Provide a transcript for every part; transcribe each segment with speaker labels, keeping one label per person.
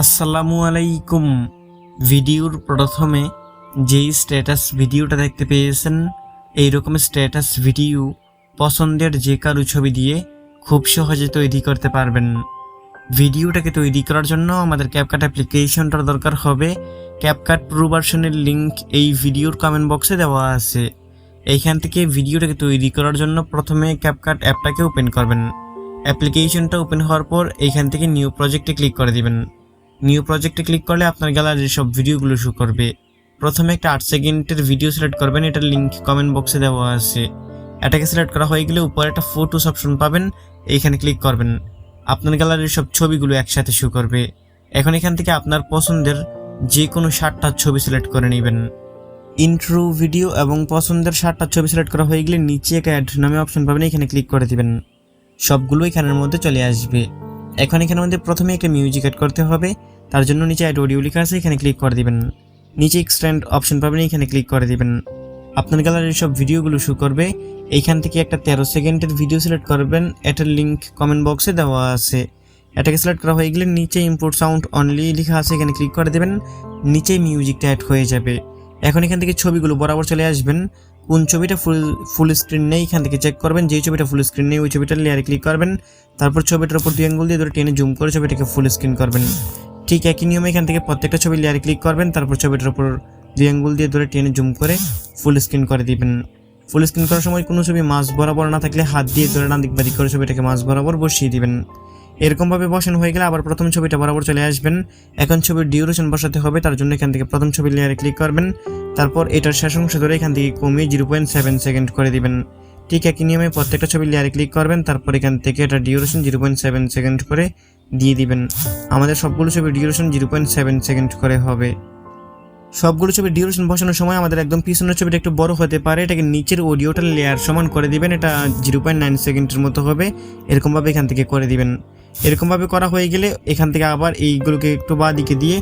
Speaker 1: আসসালামু আলাইকুম। ভিডিওর প্রথমে যেই স্ট্যাটাস ভিডিওটা দেখতে পেয়েছেন এই রকম স্ট্যাটাস ভিডিও পছন্দের যে কারও ছবি দিয়ে খুব সহজে তৈরি করতে পারবেন। ভিডিওটাকে তৈরি করার জন্য আমাদের ক্যাপকাট অ্যাপ্লিকেশনটার দরকার হবে। ক্যাপকাট প্রো ভার্সনের লিঙ্ক এই ভিডিওর কমেন্ট বক্সে দেওয়া আছে। এইখান থেকে ভিডিওটাকে তৈরি করার জন্য প্রথমে ক্যাপকাট অ্যাপটাকে ওপেন করবেন। অ্যাপ্লিকেশনটা ওপেন হওয়ার পর এইখান থেকে নিউ প্রজেক্টে ক্লিক করে দিবেন। নিউ প্রজেক্টে ক্লিক করলে আপনার গ্যালারির সব ভিডিওগুলো শো করবে। প্রথমে একটা আট সেকেন্ডের ভিডিও সিলেক্ট করবেন, এটার লিঙ্ক কমেন্ট বক্সে দেওয়া আছে। এটাকে সিলেক্ট করা হয়ে গেলে উপরে একটা ফটোস অপশন পাবেন, এইখানে ক্লিক করবেন। আপনার গ্যালারির সব ছবিগুলো একসাথে শো করবে। এখন এখান থেকে আপনার পছন্দের যে কোনো ষাটটা ছবি সিলেক্ট করে নেবেন। ইন্ট্রো ভিডিও এবং পছন্দের ষাটটা ছবি সিলেক্ট করা হয়ে গেলে নিচে একটা অ্যাড নামে অপশন পাবেন, এখানে ক্লিক করে দিবেন। সবগুলো এখানের মধ্যে চলে আসবে। এখন এখানে আমাদের প্রথমে একটা মিউজিক অ্যাড করতে হবে। তার জন্য নিচে অ্যাড অডিও লেখা আছে, এখানে ক্লিক করে দিবেন। নিচে এক্সটেন্ড অপশন পাবেন, এখানে ক্লিক করে দিবেন। আপনার গ্যালারির সব ভিডিওগুলো শো করবে। এইখান থেকে একটা তেরো সেকেন্ডের ভিডিও সিলেক্ট করবেন। এটার লিঙ্ক কমেন্ট বক্সে দেওয়া আছে। এটাকে সিলেক্ট করা হয়ে গেলে নিচে ইম্পোর্ট সাউন্ড অনলি লেখা আছে, এখানে ক্লিক করে দেবেন। নিচে মিউজিকটা অ্যাড হয়ে যাবে। এখন এখান থেকে ছবিগুলো বরাবর চলে আসবেন। কোন ছবিটা ফুল ফুল স্ক্রিন নেই, এখান থেকে চেক করবেন। যেই ছবিটা ফুল স্ক্রিন নেই, ওই ছবিটা লেয়ারে ক্লিক করবেন। তারপর ছবিটার উপর দুই আঙ্গুল দিয়ে ধরে টেনে জুম করে ছবিটাকে ফুল স্ক্রিন করবেন। ঠিক একই নিয়মে এখান থেকে প্রত্যেকটা ছবি লেয়ারে ক্লিক করবেন, তারপর ছবিটার উপর দুই আঙ্গুল দিয়ে ধরে টেনে জুম করে ফুল স্ক্রিন করে দিবেন। ফুল স্ক্রিন করার সময় কোনো ছবি মাছ বরাবর না থাকলে হাত দিয়ে ধরে না দিক বাদিক করে ছবিটাকে মাছ বরাবর বসিয়ে দিবেন। এরকমভাবে বসানো হয়ে গেলে আবার প্রথম ছবিটা বরাবর চলে আসবেন। এখন ছবির ডিউরেশন বসাতে হবে, তার জন্য এখান থেকে প্রথম ছবি লেয়ারে ক্লিক করবেন। তারপর এটার শেষ অংশ ধরে এখান থেকে কমিয়ে জিরো পয়েন্ট সেভেন সেকেন্ড করে দিবেন। ঠিক একই নিয়মে প্রত্যেকটা ছবি লেয়ারে ক্লিক করবেন, তারপর এখান থেকে এটা duration zero point seven second করে দিয়ে দিবেন। আমাদের সবগুলো ছবি duration zero point seven second করে হবে। সবগুলো ছবি ডিউরেশন বসানোর সময় আমাদের একদম পিছনের ছবিটা একটু বড় হতে পারে, এটাকে নিচের অডিওটার লেয়ার সমান করে দিবেন, এটা জিরো পয়েন্ট নাইন সেকেন্ডের মতো হবে। এরকমভাবে এখান থেকে করে দিবেন। এরকমভাবে করা হয়ে গেলে এখান থেকে আবার এইগুলোকে একটু বা দিকে দিয়ে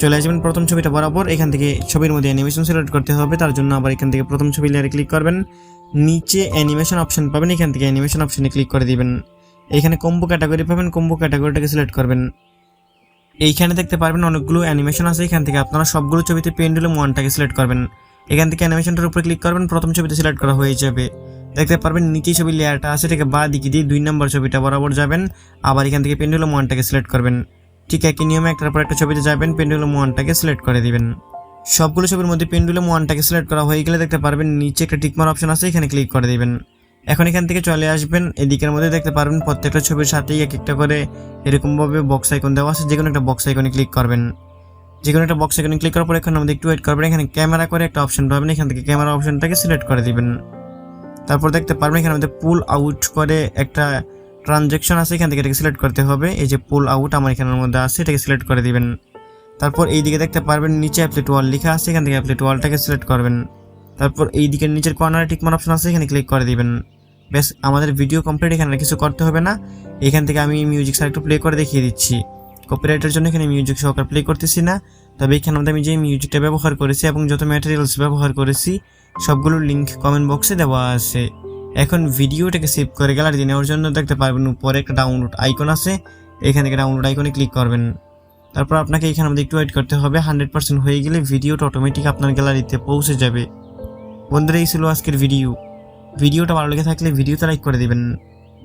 Speaker 1: চলে আসবেন প্রথম ছবিটা বরাবর। এখান থেকে ছবির মধ্যে অ্যানিমেশন সিলেক্ট করতে হবে। তার জন্য আবার এখান থেকে প্রথম ছবি লেয়ারে ক্লিক করবেন। নিচে অ্যানিমেশন অপশন পাবেন। এখান থেকে অ্যানিমেশন অপশনে ক্লিক করে দিবেন। এখানে কম্বো ক্যাটাগরি পাবেন। কম্বো ক্যাটাগরিটাকে সিলেক্ট করবেন। এইখানে দেখতে পারবেন অনেকগুলো অ্যানিমেশন আছে। এখান থেকে আপনারা সবগুলো ছবিতে পেন্ডুলাম ওয়ানটাকে সিলেক্ট করবেন। এখান থেকে অ্যানিমেশনটার উপরে ক্লিক করবেন। প্রথম ছবিতে সিলেক্ট করা হয়ে যাবে। দেখতে পারবেন নিচে ছবি লেয়ারটা আছে। এটাকে বা দিকে দিয়ে দুই নম্বর ছবিটা বরাবর যাবেন। আবার এখান থেকে পেন্ডুলাম ওয়ানটাকে সিলেক্ট করবেন। ঠিক একই নিয়মে একটার পর একটা ছবিতে যাবেন পেন্ডুলাম ওয়ানটাকে সিলেক্ট করে দিবেন। সবগুলো ছবির মধ্যে পেন্ডুলাম ওয়ানটাকে সিলেক্ট করা হয়ে গেলে দেখতে পারবেন নিচে একটা টিকমার অপশন আছে, এখানে ক্লিক করে দিবেন। এখন এখান থেকে চলে আসবেন, এদিকের মধ্যে দেখতে পারবেন প্রত্যেকটা ছবির সাথেই এক একটা করে এরকমভাবে বক্স আইকন দেওয়া আছে যে কোনো একটা বক্স আইকনে ক্লিক করবেন। যে কোনো একটা বক্স আইকনে ক্লিক করার পর এখানে আমাদের একটু ওয়েট করবেন, এখানে ক্যামেরা করে একটা অপশন পাবেন, এখান থেকে ক্যামেরা অপশনটাকে সিলেক্ট করে দিবেন। তারপর দেখতে পারবেন এখানে আমাদের পুল আউট করে একটা ট্রানজ্যাকশন আছে, এখান থেকে এটাকে সিলেক্ট করতে হবে। এই যে পুল আউট আমার এখানের মধ্যে আছে, এটাকে সিলেক্ট করে দিবেন। তারপর এই দিকে দেখতে পারবেন নিচে অ্যাপলেট ওয়াল লেখা আছে, এখান থেকে অ্যাপলেট ওয়ালটাকে সিলেক্ট করবেন। তারপর এই দিকের নিচের কর্নারে টিকমার অপশন আছে, এখানে ক্লিক করে দিবেন। বেশ আমাদের ভিডিও কমপ্লিট এখানে কিছু করতে হবে না। এখান থেকে আমি মিউজিক স্যার একটু প্লে করে দেখিয়ে দিচ্ছি। কপিরাইটের জন্য এখানে মিউজিক সহকার প্লে করতেছি না। তবে এখানে মধ্যে আমি যে মিউজিকটা ব্যবহার করেছি এবং যত ম্যাটেরিয়ালস ব্যবহার করেছি সবগুলোর লিঙ্ক কমেন্ট বক্সে দেওয়া আছে। এখন ভিডিওটাকে সেভ করে গ্যালারিতে নেওয়ার জন্য দেখতে পারবেন উপরে একটা ডাউনলোড আইকন আছে। এখান থেকে ডাউনলোড আইকনে ক্লিক করবেন। তারপর আপনাকে এখানে মধ্যে একটু ওয়েট করতে হবে। হান্ড্রেড পার্সেন্ট হয়ে গেলে ভিডিওটা অটোমেটিক আপনার গ্যালারিতে পৌঁছে যাবে। বন্ধুরা, এই ছিল আজকের ভিডিও ভিডিওটা ভালো লেগে থাকলে ভিডিওতে লাইক করে দেবেন।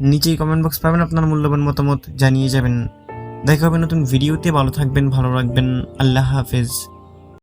Speaker 1: নিচেই কমেন্ট বক্স পাবেন আপনার মূল্যবান মতামত জানিয়ে যাবেন। দেখা হবে নতুন ভিডিওতে ভালো থাকবেন, ভালো রাখবেন। আল্লাহ হাফেজ।